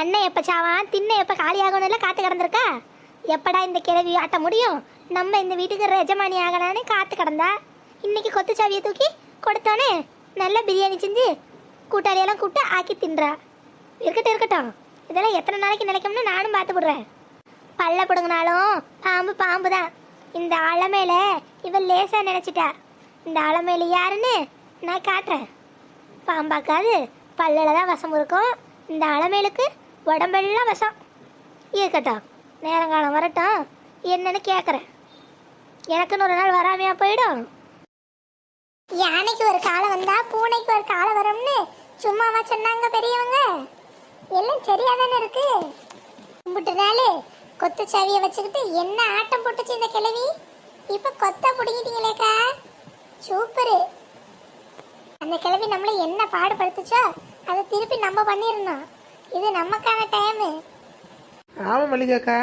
அண்ணன் எப்போ சாவான் தின்ன எப்போ காலியாகணும்ல காத்து கிடந்திருக்கா? எப்படா இந்த கிழவி ஆட்ட முடியும்? நம்ம இந்த வீட்டுக்கு எஜமானி ஆகலான்னு காத்து கிடந்தா? இன்னைக்கு கொத்து சாவியை தூக்கி கொடுத்தோன்னே நல்ல பிரியாணி செஞ்சு கூட்டாளியெல்லாம் கூப்பிட்டு ஆக்கி தின்றா. இருக்கட்டும் இருக்கட்டும். இதெல்லாம் எத்தனை நாளைக்கு நினைக்கும்னு நானும் பார்த்து விடுறேன் பல்ல பிடுங்கினாலும் பாம்பு பாம்பு தான் இந்த அலமையில இவன் லேசாக நினச்சிட்டா. இந்த அலமையில யாருன்னு நான் காட்டுறேன். பாம்பாக்காது பல்லில் தான் வசம் இருக்கும். இந்த அலமையிலுக்கு உடம்பெல்லாம் வசம் இருக்கட்டும் நேரங்காலம் வரட்டும். என்னன்னு கேட்குறேன் எனக்குன்னு ஒரு நாள் வராமையா போயிடும்? யானைக்கு ஒரு காலம் வந்தா பூனைக்கு ஒரு காலம் வரும்னு சும்மாவா சொன்னாங்க பெரியவங்க? எல்லாம் சரியா தானே இருக்கு? கும்பிட்டு நாள் கொத்து சாவியை வச்சுக்கிட்டு என்ன ஆட்டம் போட்டுச்சு இந்த கிழவி? இப்ப கொத்தா பிடிங்கிட்டீங்களேக்கா? சூப்பரு. அந்த கிழவி நம்மள என்ன பாடுபடுத்துச்சோ அதை திருப்பி நம்ம பண்ணிடணும். இது நமக்கான டைமு ஆமாம் மல்லிகாக்கா.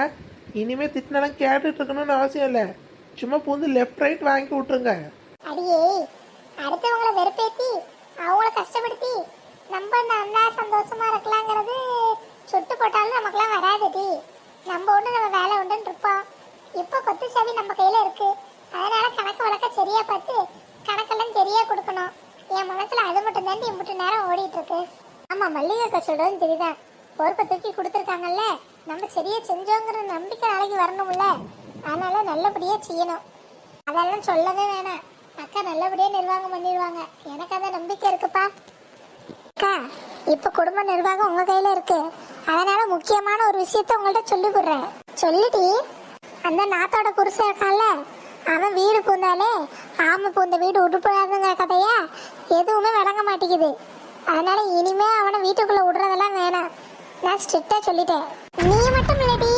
இனிமே திட்டினாலும் கேட்டுட்டு இருக்கணும்னு அவசியம் இல்லை. சும்மா பூந்து லெஃப்ட் ரைட் வாங்கி விட்ருங்க அடியே அடுத்தவங்கள வெறுப்பேத்தி அவங்கள கஷ்டப்படுத்தி நம்ம நல்லா சந்தோஷமா இருக்கலாங்கிறது சுட்டு போட்டாலும் நமக்குலாம் வராதுடி நம்ம ஒன்று நம்ம வேலை உண்டுன்னு இருப்போம். இப்போ கொத்து சாவி நம்ம கையில இருக்கு. அதனால கணக்கு வழக்க சரியா பார்த்து கணக்கெல்லாம் சரியா கொடுக்கணும். என் மனசுல அது மட்டும் தான் இம்புட்டு நேரம் ஓடிட்டு இருக்கு. ஆமா மல்லிகா அக்கா சொல்றதும் சரிதான். பொறுப்பை தூக்கி கொடுத்துருக்காங்கல்ல? நம்ம சரியா செஞ்சோங்கிற நம்பிக்கை நாளைக்கு வரணும்ல? அதனால நல்லபடியா செய்யணும். அதெல்லாம் சொல்லவே வேணாம். அக்கா நல்லபடியா நிர்வாகம் பண்ணிடுவாங்க. எனக்கு அந்த நம்பிக்கை இருக்குப்பா. அக்கா இப்ப குடும்ப நிர்வாகம் உங்க கையில இருக்கு. அதனால முக்கியமான ஒரு விஷயத்த உங்கள்ட்ட சொல்லி கொடுறேன். சொல்லிட்டி அந்த நாத்தோட புருஷன் இருக்கான்ல? அவன் வீடு பூந்தாலே ஆமை பூந்த வீடு உடுப்படாதுங்கிற கதையா? எதுவுமே வழங்க மாட்டேங்குது. அதனால இனிமே அவனை வீட்டுக்குள்ள விடுறதெல்லாம் வேணாம். நான் ஸ்ட்ரிக்டா சொல்லிட்டேன். நீ மட்டும் இல்லடி.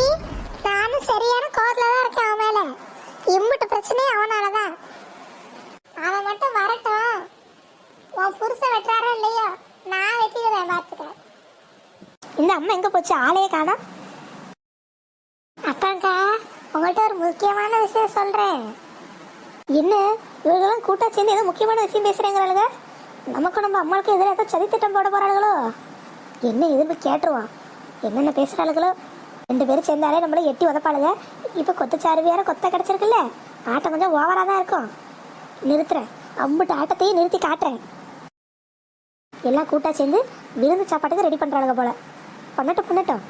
நானும் சரியான கோவத்துல தான் இருக்கேன் அவன் மேல. இம்புட்டு பிரச்சனையும் அவனாலதான். அவன் மட்டும் வரட்டும். உன் புருஷன் வெட்டுறாரோ இல்லையோ? நான் வெட்டிடுவேன் பார்த்துக்க. இந்த அம்மா எங்க போச்சு? ஆளையே காணோம் அப்பாங்கா உங்கள்கிட்ட ஒரு முக்கியமான விஷயம் சொல்றேன். என்ன? இவர்களெல்லாம் கூட்டா சேர்ந்து ஏதோ முக்கியமான விஷயம் பேசுறேங்கிறாளுங்க. நமக்கு நம்ம அம்மாவுக்கு எதிராக ஏதோ சதி திட்டம் போட போறாளுகளோ? என்ன எதிர்ப்பு கேட்டுருவான்? என்னென்ன பேசுறாளுகளோ? ரெண்டு பேரும் சேர்ந்தாலே நம்மள எட்டி உதப்பாளுங்க இப்போ கொத்தச்சாரு வேற கொத்த கிடச்சிருக்குல்ல? ஆட்டம் கொஞ்சம் ஓவரா தான் இருக்கும். நிறுத்துறேன். அம்புட்டு ஆட்டத்தையும் நிறுத்தி காட்டுறேன். எல்லாம் கூட்டா சேர்ந்து விருந்து சாப்பாட்டுக்கு ரெடி பண்றாளுங்க போல. பண்ணட்டும் பண்ணட்டும்.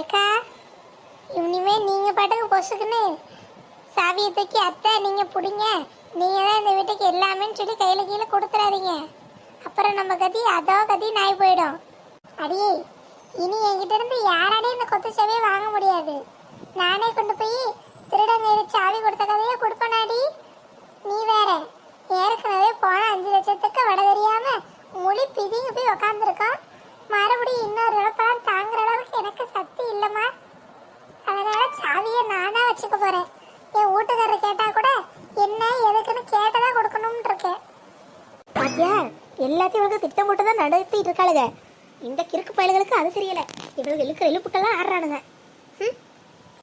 ஏக்கா இனிமே நீங்க பாட்டுக்கு பொசுக்குன்னு சாவியை தூக்கி அத்தை நீங்க பிடிங்க. நீங்கள் தான் இந்த வீட்டுக்கு எல்லாமே சொல்லி கையில கீழே கொடுத்துறாதீங்க. அப்புறம் நம்ம கதி அதோ கதி நாய் போயிடும். அடியே இனி என்கிட்ட இருந்து யாராலையும் இந்த கொத்து சாவியை வாங்க முடியாது. நானே கொண்டு போய் திருடங்க சாவி கொடுத்த கதையை கொடுப்பனாடி நீ வேற ஏற்கனவே போன அஞ்சு லட்சத்துக்கு வட தெரியாம மொழி பிதிங்க போய் உக்காந்துருக்கோம் மறுபடியும் இன்னொரு இழப்பெல்லாம் தாங்குற அளவுக்கு எனக்கு சக்தி இல்லைம்மா. அதனால சாவியை நான் தான் வச்சுக்க போறேன். என் வீட்டுக்காரர் கேட்டா கூட என்ன எதுக்குன்னு கேட்டதா கொடுக்கணும்னு இருக்கேன் பாத்தியா எல்லாத்தையும் இவங்க திட்டம் போட்டு தான் நடத்திட்டு இருக்காளுங்க இந்த கிறுக்கு பயல்களுக்கு அது தெரியல. இவளுக்கு இழுக்கிற இழுப்புக்கெல்லாம் ஆடுறானுங்க. ம்?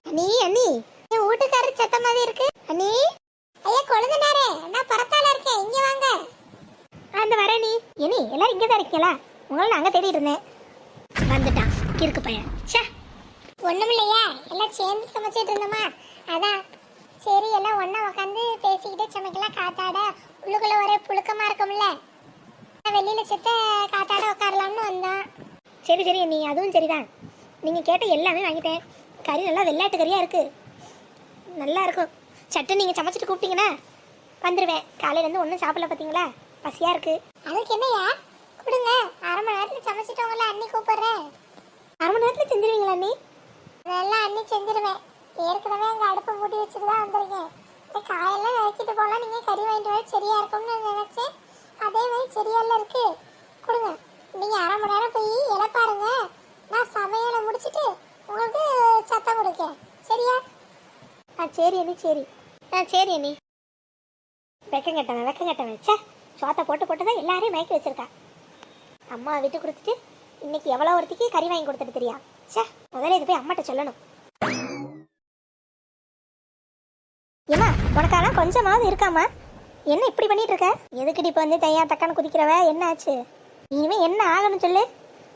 அண்ணி அண்ணி என் வீட்டுக்காரர் சத்த மாதிரி இருக்கு. அண்ணி ஐயா கொழுந்தனாரே நான் பரத்தால இருக்கேன் இங்க வாங்க. அந்த வரேன் நீ இனி எல்லாரும் இங்கே தான் இருக்கீங்களா? உங்களை நாங்கள் தேடிட்டு இருந்தேன். வந்துட்டான் கிறுக்கு பையன் ச்சே. ஒண்ணும் இல்லையா எல்லாம் சேர்ந்து சமைச்சிட்டு இருந்தோமா? அதான். சரி எல்லாம் ஒன்றா உட்காந்து பேசிக்கிட்டு சமைக்கலாம் காத்தாட உள்ளுக்குள்ள ஒரே புழுக்கமா இருக்கும்ல? வெளியில செத்த காத்தாட உட்காரலாம்னு வந்தோம் சரி சரி நீ அதுவும் சரிதான். நீங்க கேட்ட எல்லாமே வாங்கிட்டேன். கறி நல்லா வெள்ளாட்டு கறியா இருக்கு. நல்லா இருக்கும். சட்டு நீங்க சமைச்சிட்டு கூப்பிட்டீங்கன்னா வந்துருவேன். காலையில இருந்து ஒன்றும் சாப்பிடல பார்த்தீங்களா பசியா இருக்கு. அதுக்கு என்னையா கொடுங்க. அரை மணி நேரத்துல சமைச்சிட்டவங்கள அண்ணி கூப்பிடுறேன். அரை மணி நேரத்துல செஞ்சிருவீங்களா அண்ணி? அதெல்லாம் அண்ணி செஞ்சிருவேன். ஏற்கனவே அங்கே அடுப்பு மூடி வச்சுட்டு தான் வந்திருக்கேன். இப்போ காயெல்லாம் இறக்கிட்டு போகலாம் நீங்கள் கறி வாங்கிட்டு வர சரியாக இருக்கும்னு நினச்சேன். அதே மாதிரி சரியால இருக்கு. கொடுங்க. நீங்கள் அரை மணி நேரம் போய் இலை பாருங்க. நான் சமையலை முடிச்சிட்டு உங்களுக்கு சத்தம் கொடுக்கேன். சரியா? ஆ சரி அண்ணி சரி. ஆ சரி அண்ணி. வெக்கம் கட்டவன் வெக்கம் கட்டவன். சே சோத்தை போட்டு போட்டு தான் எல்லாரையும் மயக்கி வச்சிருக்கா. அம்மா விட்டு கொடுத்துட்டு இன்னைக்கு எவ்வளோ ஒருத்திக்கு கறி வாங்கி கொடுத்துட்டு தெரியா? சே முதல்ல இது போய் அம்மாட்ட சொல்லணும். ஏமா உனக்காலாம் கொஞ்சமாவது இருக்காமா என்ன இப்படி பண்ணிட்டு இருக்க எதுக்குடி இப்போ வந்து தையா தக்கான்னு குதிக்கிறவ? என்ன ஆச்சு? இனிமே என்ன ஆகணும் சொல்லு.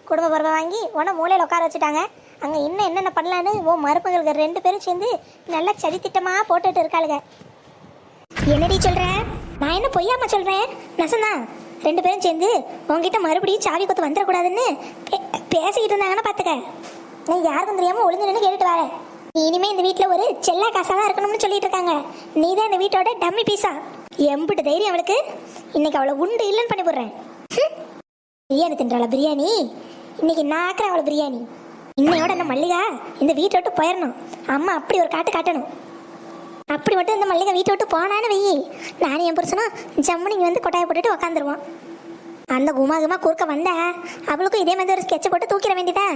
குடும்ப பருவம் வாங்கி உன மூலையில் உட்கார வச்சுட்டாங்க. அங்கே இன்னும் என்னென்ன பண்ணலான்னு ஓ மருமகளுக்கு ரெண்டு பேரும் சேர்ந்து நல்லா சதி போட்டுட்டு இருக்காளுங்க என்னடி சொல்கிற நான் என்ன பொய்யாம சொல்கிறேன் நசந்தா ரெண்டு பேரும் சேர்ந்து உங்ககிட்ட மறுபடியும் சாவி கொத்து வந்துடக்கூடாதுன்னு பே- பேசிக்கிட்டு இருந்தாங்கன்னா பார்த்துக்க நீ யாருக்கும் தெரியாமல் ஒளிஞ்சு நின்று கேட்டுட்டு வரேன் இனிமே இந்த வீட்டில் ஒரு செல்லா காசா தான் இருக்கணும்னு சொல்லிட்டு இருக்காங்க நீ தான் இந்த வீட்டோட டம்மி பீஸா. எம்பிட்டு தைரியம் அவளுக்கு. இன்னைக்கு அவளை உண்டு இல்லைன்னு பண்ணி போடுறேன். பிரியாணி தின்றாள பிரியாணி? இன்னைக்கு நான் ஆக்குறேன் அவளை பிரியாணி. இன்னையோட என்ன மல்லிகா? இந்த வீட்டை விட்டு போயிடணும். அம்மா அப்படி ஒரு காட்டு காட்டணும். அப்படி மட்டும் இந்த மல்லிகை வீட்டை விட்டு போனான்னு வெயி. நானும் என் புருஷனும் ஜம்முனு இங்கே வந்து கொட்டாயை போட்டுட்டு உக்காந்துருவோம். அந்த குமா குமா குறுக்க வந்தா அவளுக்கும் இதே மாதிரி ஒரு ஸ்கெட்சை போட்டு தூக்கிட வேண்டியதா?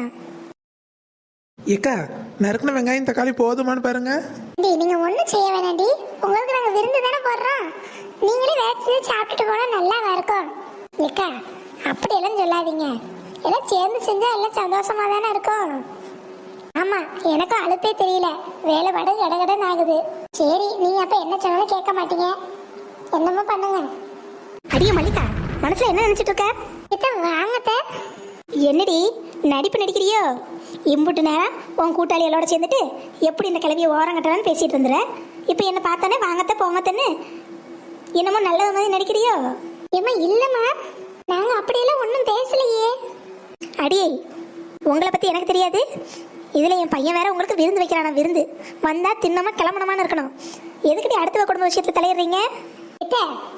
ஏக்கா நறுக்கின வெங்காயம் தக்காளி போதுமான்னு பாருங்க. டி நீங்க ஒண்ணும் செய்ய வேணாண்டி. உங்களுக்கு நாங்க விருந்து தானே போடுறோம். நீங்களே வேச்சு சாப்பிட்டுட்டு போனா நல்லா இருக்கும் ஏக்கா அப்படி எல்லாம் சொல்லாதீங்க. எல்லாம் சேர்ந்து செஞ்சா எல்லாம் சந்தோஷமா தானே இருக்கும். ஆமா எனக்கும் அழுப்பே தெரியல. வேலை பாடு கடகடன் ஆகுது. சரி நீங்க அப்ப என்ன சொன்னாலும் கேட்க மாட்டீங்க. என்னமோ பண்ணுங்க. அடிய மல்லிகா மனசுல என்ன நினைச்சிட்டு இருக்க? இத்த வாங்கத்த என்னடி நடிப்பு நடிக்கிறியோ? இம்புட்டு நேரம் உன் கூட்டாளிகளோட சேர்ந்துட்டு எப்படி இந்த கிளவிய ஓரம் கட்டலான்னு பேசிட்டு இருந்துற இப்போ என்ன பார்த்தானே வாங்கத்த போங்கத்தன்னு? என்னமோ நல்லது மாதிரி நடிக்கிறியோ? ஏமா இல்லைம்மா. நாங்கள் அப்படியெல்லாம் ஒன்றும் பேசலையே. அடியே உங்களை பற்றி எனக்கு தெரியாது. இதில் என் பையன் வேற உங்களுக்கு விருந்து வைக்கிறானா விருந்து. வந்தால் தின்னமா கிளம்பணுமான்னு இருக்கணும். எதுக்கடி அடுத்த குடும்ப விஷயத்துல தலையிடுறீங்க?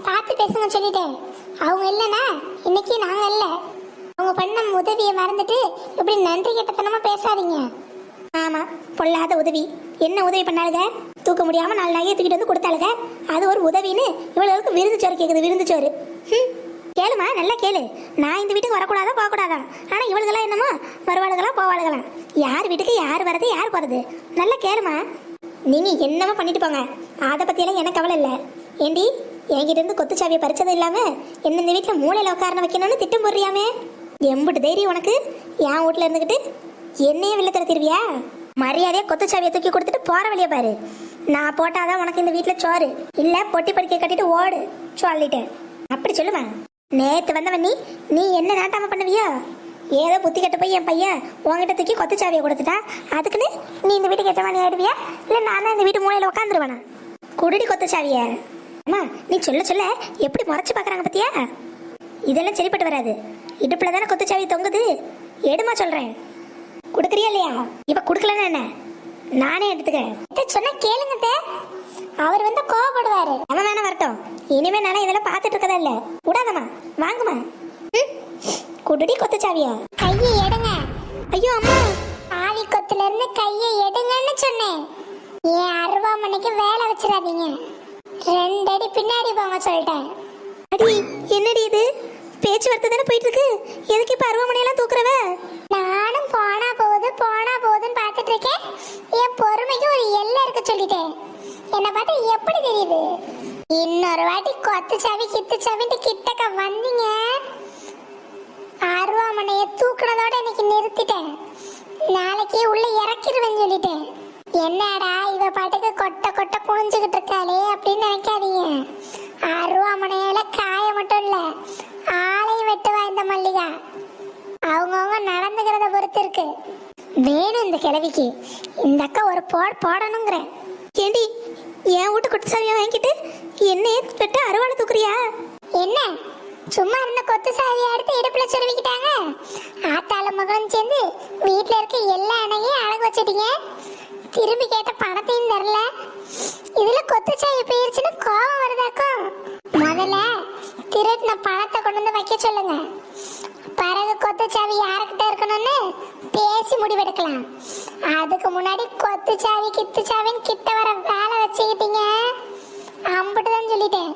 பார்த்து பேசுங்க சொல்லிட்டேன் அவங்க இல்லைன்னா இன்னைக்கு நாங்கள் இல்லை. அவங்க பண்ண உதவியை மறந்துட்டு இப்படி நன்றி கெட்டத்தனமா பேசாதீங்க. ஆமா பொல்லாத உதவி. என்ன உதவி பண்ணாளுங்க தூக்க முடியாம நாலு நகையை தூக்கிட்டு வந்து கொடுத்தாளுங்க அது ஒரு உதவின்னு இவ்வளவுக்கு விருந்து சோறு கேக்குது விருந்து சோறு. கேளுமா நல்லா கேளு. நான் இந்த வீட்டுக்கு வரக்கூடாதா போகக்கூடாதா? ஆனா இவளுக்கெல்லாம் என்னமோ வருவாளுகளா போவாளுகளா யார் வீட்டுக்கு யார் வரது யார் போறது? நல்லா கேளுமா. நீங்க என்னமோ பண்ணிட்டு போங்க. அதை பத்தியெல்லாம் எனக்கு கவலை இல்லை. ஏண்டி என்கிட்ட இருந்து கொத்து சாவியை பறிச்சது இல்லாம என்ன இந்த வீட்டுல மூளையில உட்கார வைக்கணும்னு திட்டம் போடுறியாமே? எம்புட்டு தைரியம் உனக்கு? என் வீட்டில் இருந்துக்கிட்டு என்னையே வெளில திறத்திருவியா மரியாதையா கொத்து சாவியை தூக்கி கொடுத்துட்டு போகிற வழியை பாரு. நான் போட்டாதான் உனக்கு இந்த வீட்டில் சோறு. இல்லை பொட்டி படுக்கையை கட்டிட்டு ஓடு சொல்லிட்டேன். அப்படி சொல்லுவேன் நேற்று வந்தவன் நீ நீ என்ன நாட்டாம பண்ணுவியா? ஏதோ புத்தி கட்ட போய் என் பையன் உன்கிட்ட தூக்கி கொத்து சாவியை கொடுத்துட்டா? அதுக்குன்னு நீ இந்த வீட்டுக்கு எஜமானி ஆயிடுவியா? இல்லை நான் தான் இந்த வீட்டு மூலையில் உட்காந்துருவேனா குடுடி கொத்து சாவிய அம்மா நீ சொல்ல சொல்ல எப்படி முறைச்சி பார்க்குறாங்க பத்தியா? இதெல்லாம் சரிப்பட்டு வராது. இடுப்புல தானே குத்துச்சாவி தொங்குது? எடுமா சொல்றேன். கொடுக்குறியா இல்லையா? இப்ப கொடுக்கலன்னா என்ன? நானே எடுத்துக்கிறேன். சொன்னா கேளுங்க அவர் வந்து கோவப்படுவாரு. அவன் வேணா வரட்டும். இனிமே நானே இதெல்லாம் பார்த்துட்டு இருக்கதா இல்ல? விடாதம்மா. வாங்குமா ம்? குடுடி கொத்து கையை எடுங்க. ஐயோ அம்மா. ஆவி கொத்துல இருந்து கையை எடுங்கன்னு சொன்னேன். ஏன் அருவாமனைக்கு வேலை வச்சிடாதீங்க. ரெண்டு அடி பின்னாடி போங்க சொல்லிட்டேன். தானே போயிட்டு இருக்கு எதுக்கு இப்ப அருவாமனையெல்லாம் தூக்குறவ? நானும் போனா போகுது போனா போகுதுன்னு பார்த்துட்டு இருக்கேன் என் பொறுமைக்கு ஒரு எல்லை இருக்க சொல்லிட்டேன். என்ன பார்த்தா எப்படி தெரியுது? இன்னொரு வாட்டி கொத்து சவி கித்து சவின்ட்டு கிட்டக்க வந்தீங்க. அருவாமனைய தூக்குனதோட இன்னைக்கு நிறுத்திட்டேன். நாளைக்கு உள்ள இறக்கிடுவேன்னு சொல்லிட்டேன். என்னடா இவ பாட்டுக்கு கொட்டை கொட்டை குனிஞ்சுக்கிட்டு இருக்காளே அப்படின்னு நினைக்காதீங்க அருவாமனையில காய மட்டும் இல்ல ஆளையும் வெட்டுவா இந்த மல்லிகா அவங்கவுங்க நடந்துக்கிறத பொறுத்து இருக்கு வேணும் இந்த கிழவிக்கு. இந்த அக்கா ஒரு போட் போடணுங்கிறேன். ஏண்டி என் வீட்டு குட்டி வாங்கிட்டு என்னையே பெட்டு அறுவாலை தூக்குறியா? என்ன? சும்மா இருந்த கொத்து சாவியை எடுத்து இடுப்புல சொருவிக்கிட்டாங்க? ஆத்தாள மகளும் சேர்ந்து வீட்டில் இருக்க எல்லா அணையும் அழகு வச்சிட்டீங்க? திரும்பி கேட்ட பணத்தையும் தரல. இதுல கொத்து சாவி போயிருச்சுன்னு கோபம் வருதாக்கும் முதல்ல திருட்டின பணத்தை கொண்டு வந்து வைக்க சொல்லுங்க. பிறகு கொத்து சாவி யாருக்கிட்ட இருக்கணும்னு பேசி முடிவெடுக்கலாம். அதுக்கு முன்னாடி கொத்து சாவி கித்து சாவின்னு கிட்ட வர வேலை வச்சுக்கிட்டீங்க. அம்பிட்டு தான் சொல்லிட்டேன்.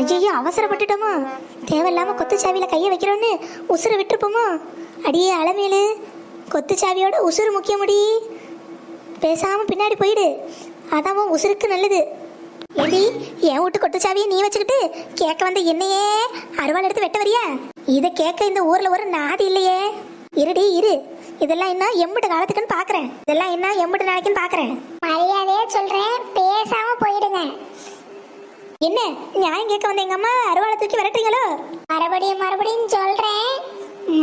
ஐயோ அவசரப்பட்டுட்டோமா? தேவையில்லாம கொத்து சாவியில கையை வைக்கிறோன்னு உசுறு விட்டுருப்போமா? அடியே அலமேலு கொத்து சாவியோட உசுறு முக்கியமுடி. பேசாம பின்னாடி போயிடு. அதான் உசுருக்கு நல்லது. ஏடி என் வீட்டு கொட்டு சாவியை நீ வச்சுக்கிட்டு கேட்க வந்த என்னையே அருவாள் எடுத்து வெட்ட வரியா? இதை கேட்க இந்த ஊர்ல ஒரு நாதி இல்லையே. இருடி இரு. இதெல்லாம் என்ன எம்பிட்டு காலத்துக்குன்னு பாக்குறேன். இதெல்லாம் என்ன எம்பிட்டு நாளைக்குன்னு பாக்குறேன். மரியாதையே சொல்றேன் பேசாம போயிடுங்க. என்ன? நியாயம் கேட்க வந்த எங்க அம்மா அருவாளை தூக்கி விரட்டுறீங்களோ? மறுபடியும் மறுபடியும் சொல்றேன்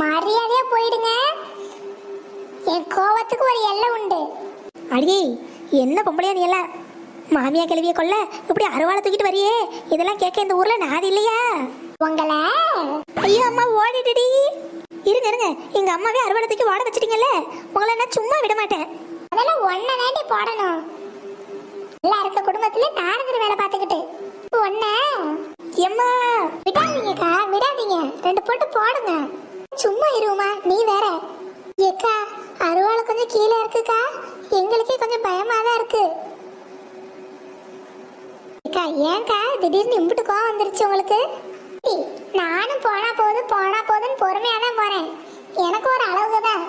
மரியாதையா போயிடுங்க. என் கோவத்துக்கு ஒரு எல்லை உண்டு. அடியே என்ன பொம்பளையா நீ எல்லாம்? மாமியா கிளவிய கொல்ல இப்படி அருவாளை தூக்கிட்டு வரியே? இதெல்லாம் கேட்க இந்த ஊர்ல நாதி இல்லையா? உங்களை? ஐயோ அம்மா ஓடிடுடி. இருங்க இருங்க. எங்க அம்மாவே அருவாளை தூக்கி ஓட வச்சிட்டீங்கல்ல? உங்களை நான் சும்மா விட மாட்டேன். அதெல்லாம் ஒன்ன தாண்டி போடணும். எல்லாம் இருக்க குடும்பத்துல நாரதர் வேலை பார்த்துக்கிட்டு. ஒன்ன எம்மா. விடாதீங்கக்கா விடாதீங்க. ரெண்டு போட்டு போடுங்க. சும்மா இருமா. நீ வேற. ஏக்கா அருவாள் கொஞ்சம் கீழே இருக்குக்கா. எங்களுக்கே கொஞ்சம் பயமா தான் ஏங்கா திடீர்னு இம்புட்டு கோவம் வந்துருச்சு உங்களுக்கு? நானும் போனா போது போனா போதுன்னு பொறுமையா தான் போறேன். எனக்கு ஒரு அளவுக்கு தான்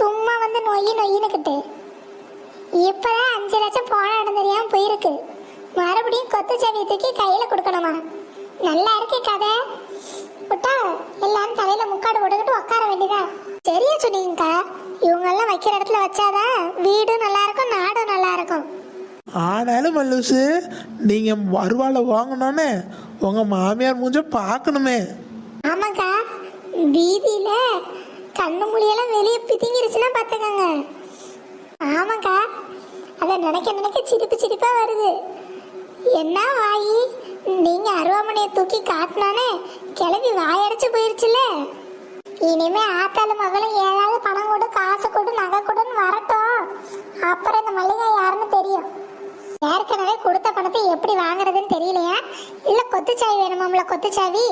சும்மா வந்து நொய்யி நொய்யினுக்கிட்டு இப்பதான் அஞ்சு லட்சம் போன இடம் தெரியாம போயிருக்கு. மறுபடியும் கொத்து செவியை தூக்கி கையில கொடுக்கணுமா? நல்லா இருக்கு கதை. விட்டா எல்லாரும் தலையில முக்காடு போட்டுக்கிட்டு உட்கார வேண்டியதா? சரியா சொன்னீங்கக்கா. இவங்க எல்லாம் வைக்கிற இடத்துல வச்சாதான் வீடும் நல்லா இருக்கும் நாடும் நல்லா இருக்கும். ஆனாலும் மல்லூசு நீங்கள் வருவாளை வாங்கினோன்னே உங்கள் மாமியார் மூஞ்ச பார்க்கணுமே ஆமாக்கா வீதியில் கண்ணு மொழியெல்லாம் வெளியே பிதிங்கிருச்சுன்னா பார்த்துக்கோங்க ஆமாக்கா அதை நினைக்க நினைக்க சிரிப்பு சிரிப்பாக வருது. என்ன வாயி நீங்கள் அருவாமனையை தூக்கி காட்டினானே கிளம்பி வாயடைச்சு போயிருச்சுல்ல. இனிமே ஆத்தாலும் மகளும் ஏதாவது பணம் கொடு காசு கொடு நகை கொத்துச்சாவி வேணுமாம்ல கொத்துச்சாவி?